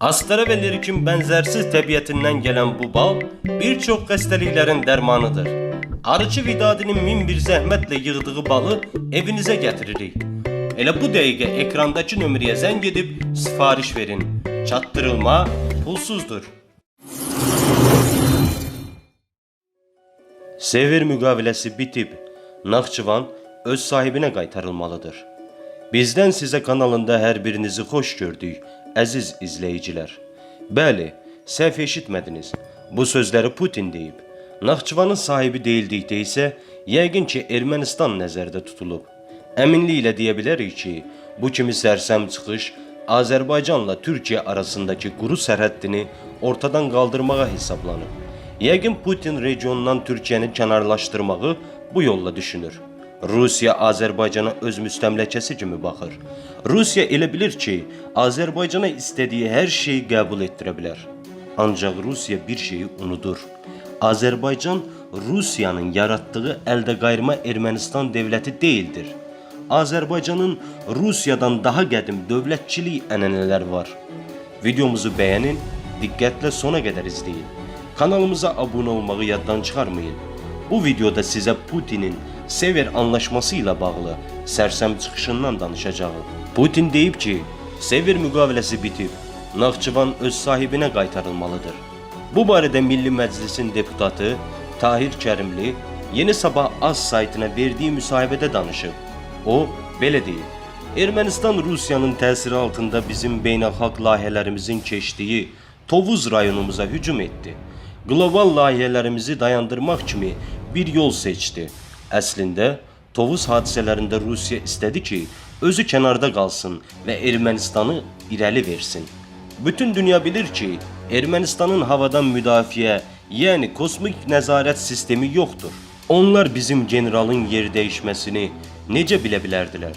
Astara ve lirikin benzersiz təbiətindən gələn bu bal bir çox xəstəliklərin dərmanıdır. Arıcı Vidadinin min bir zəhmətlə yığdığı balı evinizə gətiririk. Elə bu dəqiqə ekrandakı nömrəyə zəng edib sifariş verin. Çatdırılma pulsuzdur. Sevir müqaviləsi bitib. Naxçıvan öz sahibinə qaytarılmalıdır. Bizdən sizə kanalında hər birinizi xoş gördük, əziz izləyicilər. Bəli, səhv eşitmədiniz. Bu sözləri Putin deyib. Naxçıvanın sahibi deyildikdə isə yəqin ki Ermənistan nəzərdə tutulub. Əminliklə deyə bilərik ki, bu kimi sərsəm çıxış Azərbaycanla Türkiyə arasındakı quru sərhəddini ortadan qaldırmağa hesablanıb. Yəqin Putin regionundan Türkiyəni kənarlaşdırmağı bu yolla düşünür. Rusiya Azərbaycana öz müstəmləkəsi kimi baxır. Rusiya elə bilir ki, Azərbaycana istədiyi hər şeyi qəbul etdirə bilər. Ancaq Rusiya bir şeyi unudur. Azərbaycan Rusiyanın yaratdığı əldə qayırma Ermənistan dövləti deyildir. Azərbaycanın Rusiyadan daha qədim dövlətçilik ənənələr var. Videomuzu bəyənin, diqqətlə sona qədər izləyin. Kanalımıza abunə olmağı yaddan çıxarmayın. Bu videoda sizə Putinin Sever anlaşması ilə bağlı sərsəm çıxışından danışacağım. Putin deyib ki, Sever müqaviləsi bitib, Naxçıvan öz sahibinə qaytarılmalıdır. Bu barədə Milli Məclisin deputatı Tahir Kərimli Yeni Sabah Az saytına verdiyi müsahibədə danışıb. O belə deyib: Ermənistan Rusiyanın təsiri altında bizim beynəlxalq layihələrimizin keçdiyi Tovuz rayonumuza hücum etdi. Qlobal layihələrimizi dayandırmaq kimi bir yol seçdi. Əslində Tovuz hadisələrində Rusiya istədi ki, özü kənarda qalsın və Ermənistanı irəli versin. Bütün dünya bilir ki, Ermənistanın havadan müdafiə, yəni kosmik nəzarət sistemi yoxdur. Onlar bizim generalın yer dəyişməsini necə bilə bilərdilər?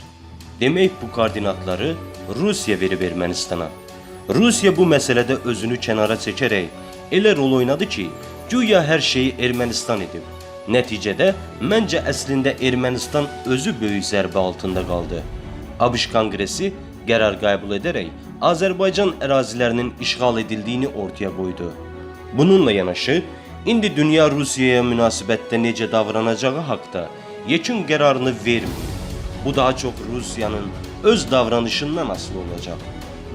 Demək bu koordinatları Rusiya verib Ermənistana. Rusiya bu məsələdə özünü kənara çəkərək elə rol oynadı ki, güya hər şeyi Ermənistan edib. Nəticədə məncə əslində Ermənistan özü böyük zərbə altında qaldı. ABŞ Konqresi qərar qəbul edərək Azərbaycan ərazilərinin işğal edildiyini ortaya qoydu. Bununla yanaşı, indi dünya Rusiyaya münasibətdə necə davranacağı haqqında yekun qərarını vermir. Bu daha çox Rusiyanın öz davranışından asılı olacaq.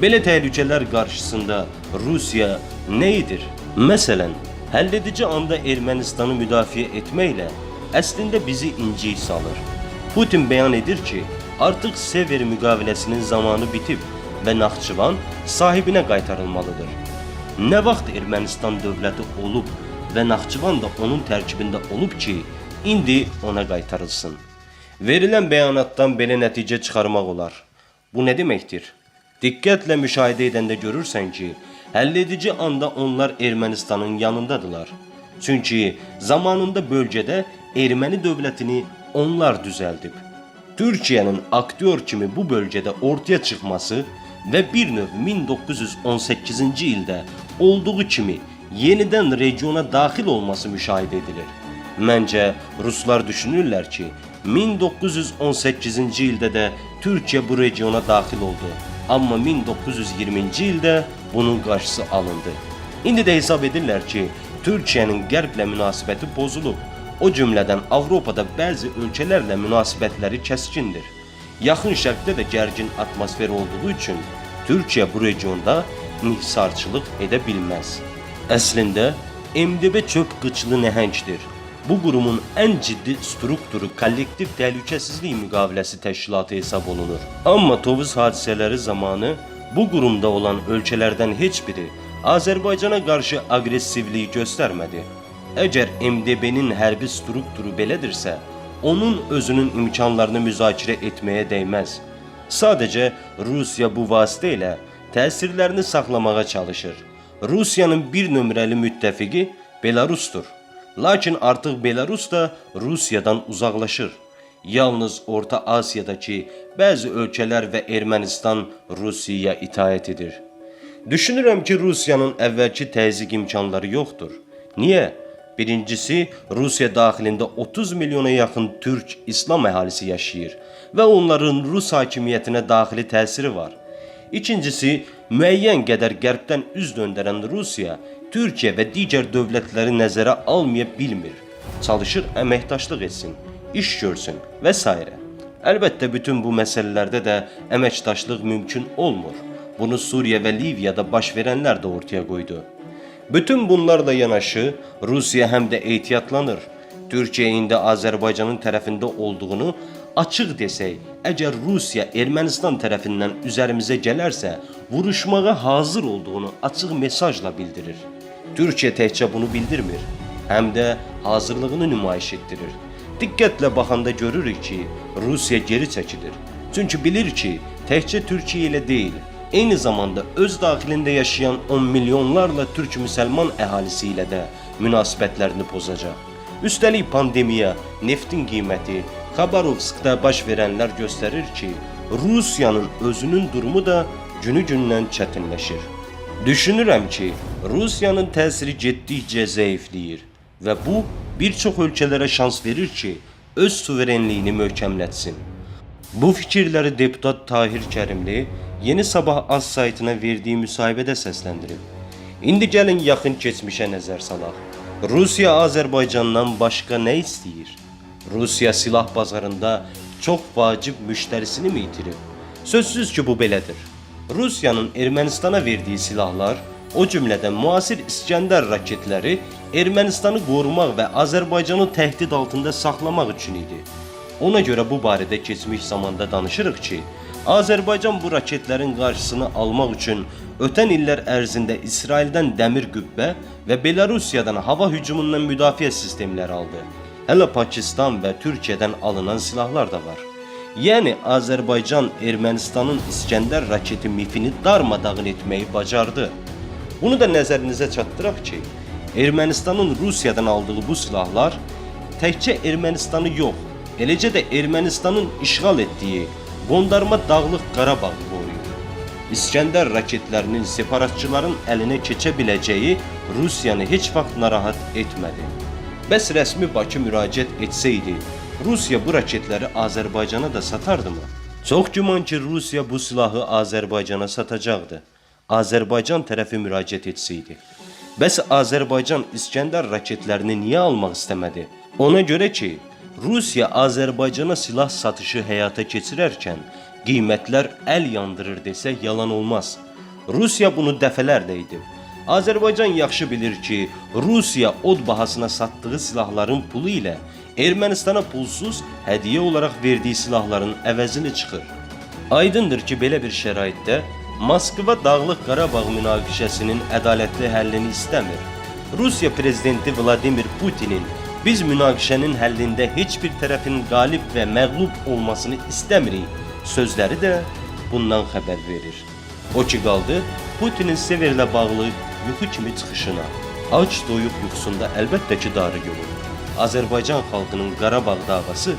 Belə təhlükələr qarşısında Rusiya nə edir? Məsələn, həlledici anda Ermənistanı müdafiə etməklə əslində bizi incik salır. Putin bəyan edir ki, artıq Sever müqaviləsinin zamanı bitib və Naxçıvan sahibinə qaytarılmalıdır. Nə vaxt Ermənistan dövləti olub və Naxçıvan da onun tərkibində olub ki, indi ona qaytarılsın. Verilən bəyanatdan belə nəticə çıxarmaq olar. Bu nə deməkdir? Diqqətlə müşahidə edəndə görürsən ki, həlledici anda onlar Ermənistanın yanındadılar. Çünki zamanında bölgədə erməni dövlətini onlar düzəldib. Türkiyənin aktyor kimi bu bölgədə ortaya çıxması və bir növ 1918-ci ildə olduğu kimi yenidən regiona daxil olması müşahidə edilir. Məncə Ruslar düşünürlər ki, 1918-ci ildə də Türkiyə bu regiona daxil oldu. Amma 1920-ci ildə bunun qarşısı alındı. İndi də hesab edirlər ki, Türkiyənin qərblə münasibəti pozulub. O cümlədən Avropada bəzi ölkələrlə münasibətləri kəskindir. Yaxın Şərqdə də gərgin atmosfer olduğu üçün Türkiyə bu regionda inhisarçılıq edə bilməz. Əslində MDB çox qıçlı nəhəngdir. Bu qurumun ən ciddi strukturu kollektiv təhlükəsizlik müqaviləsi təşkilatı hesab olunur. Amma Tovuz hadisələri zamanı bu qurumda olan ölkələrdən heç biri Azərbaycana qarşı aqressivlik göstərmədi. Əgər MDB-nin hərbi strukturu belədirsə, onun özünün imkanlarını müzakirə etməyə dəyməz. Sadəcə Rusiya bu vasitə ilə təsirlərini saxlamağa çalışır. Rusiyanın bir nömrəli müttəfiqi Belarusdur. Lakin artıq Belarus da Rusiyadan uzaqlaşır. Yalnız Orta Asiyadakı bəzi ölkələr və Ermənistan Rusiyaya itaət edir. Düşünürəm ki, Rusiyanın əvvəlki təzyiq imkanları yoxdur. Niyə? Birincisi, Rusiya daxilində 30 milyona yaxın türk İslam əhalisi yaşayır və onların Rus hakimiyyətinə daxili təsiri var. İkincisi, müəyyən qədər qərbdən üz döndərən Rusiya, Türkiyə və digər dövlətləri nəzərə almaya bilmir. Çalışır əməkdaşlıq etsin, iş görsün və s. Əlbəttə bütün bu məsələlərdə də əməkdaşlıq mümkün olmur. Bunu Suriye və Liviyada baş verənlər də ortaya qoydu. Bütün bunlarla yanaşı Rusiya həm də ehtiyatlanır. Türkiyə indi Azərbaycanın tərəfində olduğunu açıq desək, əgər Rusiya Ermənistan tərəfindən üzərimizə gələrsə, vuruşmağa hazır olduğunu açıq mesajla bildirir. Türkiyə təkcə bunu bildirmir, həm də hazırlığını nümayiş etdirir. Diqqətlə baxanda görürük ki, Rusiya geri çəkilir. Çünki bilir ki, təkcə Türkiyə ilə deyil, eyni zamanda öz daxilində yaşayan 10 milyonlarla türk müsəlman əhalisi ilə də münasibətlərini pozacaq. Üstəlik pandemiya, neftin qiyməti, Xabarovskda baş verənlər göstərir ki, Rusiyanın özünün durumu da günü-gündən çətinləşir. Düşünürəm ki, Rusiyanın təsiri getdikcə zəifləyir və bu bir çox ölkələrə şans verir ki, öz suverenliyini möhkəmlətsin. Bu fikirləri deputat Tahir Kərimli Yeni Sabah az saytına verdiyi müsahibədə səsləndirib. İndi gəlin yaxın keçmişə nəzər salaq. Rusiya Azərbaycandan başqa nə istəyir? Rusiya silah bazarında çox vacib müştərisini mi itirib? Sözsüz ki bu belədir. Rusiyanın Ermənistana verdiyi silahlar, o cümlədən müasir İskəndər raketləri Ermənistanı qorumaq və Azərbaycanı təhdid altında saxlamaq üçün idi. Ona görə bu barədə keçmiş zamanda danışırıq ki, Azərbaycan bu raketlərin qarşısını almaq üçün ötən illər ərzində İsraildən dəmir qübbə və Belarusiyadan hava hücumundan müdafiə sistemləri aldı. Hələ Pakistan və Türkiyədən alınan silahlar da var. Yəni Azərbaycan Ermənistanın İskəndər raketi mifini darmadağın etməyi bacardı. Bunu da nəzərinizə çatdıraq ki, Ermənistanın Rusiyadan aldığı bu silahlar təkcə Ermənistanı yox, eləcə də Ermənistanın işğal etdiyi qondarma Dağlıq Qarabağı qoruyur. İskəndər raketlərinin separatçıların əlinə keçə biləcəyi Rusiyanı heç vaxt narahat etmədi. Bəs rəsmi Bakı müraciət etsəydi, Rusiya bu raketləri Azərbaycana da satardımı? Çox güman ki, Rusiya bu silahı Azərbaycana satacaqdı. Azərbaycan tərəfi müraciət etsəydi. Bəs Azərbaycan İskəndər raketlərini niyə almaq istəmədi? Ona görə ki, Rusiya Azərbaycana silah satışı həyata keçirərkən qiymətlər əl yandırır desək yalan olmaz. Rusiya bunu dəfələrlə edib. Azərbaycan yaxşı bilir ki, Rusiya od bahasına satdığı silahların pulu ilə Ermənistana pulsuz hədiyyə olaraq verdiyi silahların əvəzini çıxır. Aydındır ki, belə bir şəraitdə Moskva Dağlıq Qarabağ münaqişəsinin ədalətli həllini istəmir. Rusiya prezidenti Vladimir Putinin biz münaqişənin həllində heç bir tərəfin qalib və məğlub olmasını istəmirik sözləri də bundan xəbər verir. O ki qaldı Putinin Severlə bağlı yuxu kimi çıxışına. Ac doyuq yuxusunda əlbəttə ki darı görür. Azərbaycan xalqının Qarabağ davası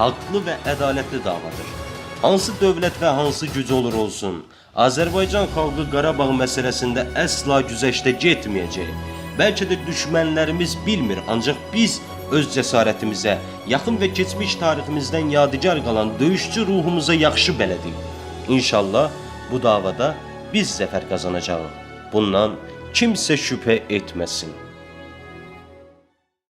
haqlı və ədalətli davadır. Hansı dövlət və hansı güc olur olsun, Azərbaycan xalqı Qarabağ məsələsində əsla güzəştə getməyəcək. Bəlkə də düşmənlərimiz bilmir, ancaq biz öz cəsarətimizə, yaxın və keçmiş tariximizdən yadigar qalan döyüşçü ruhumuza yaxşı bələdik. İnşallah bu davada biz zəfər qazanacağıq. Bundan kimsə şübhə etməsin.